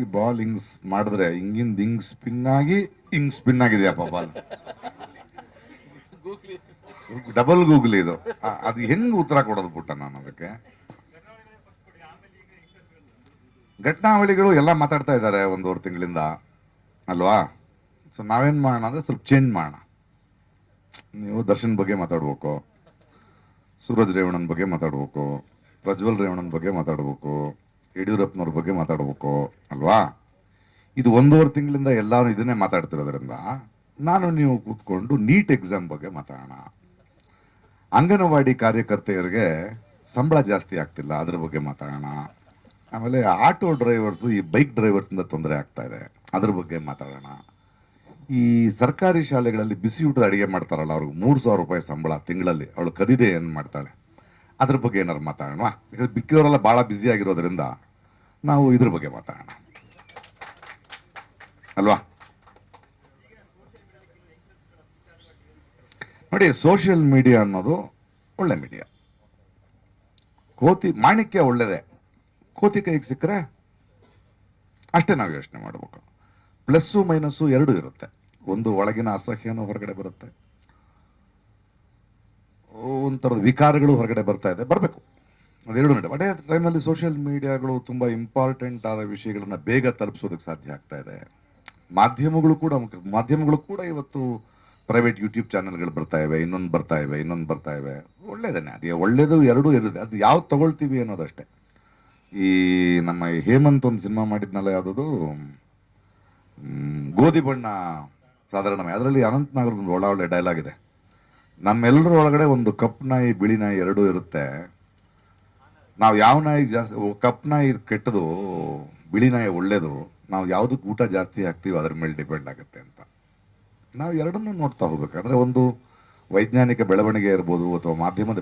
ಹೋಗಿ ಬಾಲ್ ಹಿಂಗ್ ಮಾಡಿದ್ರೆ ಹಿಂಗಿಂದ ಹಿಂಗ್ ಸ್ಪಿನ್ ಆಗಿ ಹಿಂಗ್ ಸ್ಪಿನ್ ಆಗಿದೆಯಪ್ಪ ಬಾಲ್ ಡಬಲ್ ಗೂಗಲ್ ಇದು. ಅದು ಹೆಂಗ್ ಉತ್ತರ ಕೊಡೋದು ಪುಟ್ಟ ನಾನು ಅದಕ್ಕೆ? ಘಟನಾವಳಿಗಳು ಎಲ್ಲ ಮಾತಾಡ್ತಾ ಇದ್ದಾರೆ ಒಂದೂವರೆ ತಿಂಗಳಿಂದ, ಅಲ್ವಾ? ಸೊ ನಾವೇನ್ ಮಾಡೋಣ ಅಂದ್ರೆ ಸ್ವಲ್ಪ ಚೇಂಜ್ ಮಾಡೋಣ. ನೀವು ದರ್ಶನ್ ಬಗ್ಗೆ ಮಾತಾಡ್ಬೇಕು, ಸೂರಜ್ ರೇವಣ್ಣನ ಬಗ್ಗೆ ಮಾತಾಡ್ಬೇಕು, ಪ್ರಜ್ವಲ್ ರೇವಣ್ಣನ ಬಗ್ಗೆ ಮಾತಾಡ್ಬೇಕು. ಯಡಿಯೂರಪ್ಪನವ್ರ ಬಗ್ಗೆ ಮಾತಾಡ್ಬೇಕು, ಅಲ್ವಾ? ಇದು ಒಂದೂವರೆ ತಿಂಗಳಿಂದ ಎಲ್ಲರೂ ಇದನ್ನೇ ಮಾತಾಡ್ತಿರೋದ್ರಿಂದ ನಾನು ನೀವು ಕೂತ್ಕೊಂಡು ನೀಟ್ ಎಕ್ಸಾಮ್ ಬಗ್ಗೆ ಮಾತಾಡೋಣ. ಅಂಗನವಾಡಿ ಕಾರ್ಯಕರ್ತೆಯರಿಗೆ ಸಂಬಳ ಜಾಸ್ತಿ ಆಗ್ತಿಲ್ಲ, ಅದ್ರ ಬಗ್ಗೆ ಮಾತಾಡೋಣ. ಆಮೇಲೆ ಆಟೋ ಡ್ರೈವರ್ಸು ಈ ಬೈಕ್ ಡ್ರೈವರ್ಸಿಂದ ತೊಂದರೆ ಆಗ್ತಾ ಇದೆ, ಅದ್ರ ಬಗ್ಗೆ ಮಾತಾಡೋಣ. ಈ ಸರ್ಕಾರಿ ಶಾಲೆಗಳಲ್ಲಿ ಬಿಸಿ ಊಟದ ಅಡಿಗೆ ಮಾಡ್ತಾರಲ್ಲ, ಅವ್ರಿಗೆ ಮೂರು ಸಾವಿರ ರೂಪಾಯಿ ಸಂಬಳ ತಿಂಗಳಲ್ಲಿ, ಅವಳು ಕದಿದೆ ಏನು ಮಾಡ್ತಾಳೆ? ಅದ್ರ ಬಗ್ಗೆ ಏನಾದ್ರು ಮಾತಾಡೋಣ? ಯಾಕಂದ್ರೆ ಮಿಕ್ಕಿದವರೆಲ್ಲ ಭಾಳ ಬ್ಯುಸಿ ಆಗಿರೋದ್ರಿಂದ ನಾವು ಇದ್ರ ಬಗ್ಗೆ ಮಾತಾಡೋಣ. ಅಲ್ವಾ? ನೋಡಿ ಸೋಷಿಯಲ್ ಮೀಡಿಯಾ ಅನ್ನೋದು ಒಳ್ಳೆ ಮೀಡಿಯಾ ಕೋತಿ, ಮಾಣಿಕ್ಯ ಒಳ್ಳೆಯದೇ ಕೋತಿ ಕೈಗೆ ಸಿಕ್ಕರೆ ಅಷ್ಟೇ ನಾವು ಯೋಚನೆ ಮಾಡಬೇಕು. ಪ್ಲಸ್ಸು, ಮೈನಸ್ಸು ಎರಡೂ ಇರುತ್ತೆ. ಒಂದು ಒಳಗಿನ ಅಸಹ್ಯನೂ ಹೊರಗಡೆ ಬರುತ್ತೆ. ಒಂಥರದ ವಿಕಾರಗಳು ಹೊರಗಡೆ ಬರ್ತಾ ಇದೆ. ಬರಬೇಕು. ಅದೆರಡು ನಡೆ ಅದೇ ಟೈಮಲ್ಲಿ ಸೋಷಿಯಲ್ ಮೀಡಿಯಾಗಳು ತುಂಬ ಇಂಪಾರ್ಟೆಂಟ್ ಆದ ವಿಷಯಗಳನ್ನ ಬೇಗ ತಲುಪಿಸೋದಕ್ಕೆ ಸಾಧ್ಯ ಆಗ್ತಾ ಇದೆ. ಮಾಧ್ಯಮಗಳು ಕೂಡ ಮಾಧ್ಯಮಗಳು ಕೂಡ ಇವತ್ತು ಪ್ರೈವೇಟ್ ಯೂಟ್ಯೂಬ್ ಚಾನೆಲ್ಗಳು ಬರ್ತಾ ಇವೆ. ಇನ್ನೊಂದು ಬರ್ತಾ ಇವೆ. ಇನ್ನೊಂದು ಬರ್ತಾ ಇವೆ. ಒಳ್ಳೇದೇನೆ ಅದೇ ಒಳ್ಳೇದು, ಎರಡೂ ಇರುತ್ತೆ ಅದು ಯಾವ್ದು ತಗೊಳ್ತೀವಿ ಅನ್ನೋದಷ್ಟೇ. ಈ ನಮ್ಮ ಹೇಮಂತ್ ಒಂದು ಸಿನಿಮಾ ಮಾಡಿದ್ನಲ್ಲ ಯಾವುದದು? ಗೋಧಿ ಬಣ್ಣ ಸಾಧಾರಣ. ಅದರಲ್ಲಿ ಅನಂತ್ ನಾಗರದ ಒಂದು ಒಳ್ಳೆ ಒಳ್ಳೆ ಡೈಲಾಗ್ ಇದೆ. ನಮ್ಮೆಲ್ಲರ ಒಳಗಡೆ ಒಂದು ಕಪ್ ನಾಯಿ, ಬಿಳಿ ನಾಯಿ ಎರಡೂ ಇರುತ್ತೆ. ನಾವು ಯಾವ ನಾಯಿ ಜಾಸ್ತಿ ಕಪ್ ನಾಯಿ ಕೆಟ್ಟದು, ಬಿಳಿ ನಾಯಿ ಒಳ್ಳೇದು, ನಾವು ಯಾವುದಕ್ಕೆ ಊಟ ಜಾಸ್ತಿ ಹಾಕ್ತೀವಿ ಅದ್ರ ಮೇಲೆ ಡಿಪೆಂಡ್ ಆಗುತ್ತೆ ಅಂತ. ನಾವು ಎರಡನ್ನೂ ನೋಡ್ತಾ ಹೋಗ್ಬೇಕಂದ್ರೆ ಒಂದು ವೈಜ್ಞಾನಿಕ ಬೆಳವಣಿಗೆ ಇರ್ಬೋದು ಅಥವಾ ಮಾಧ್ಯಮದ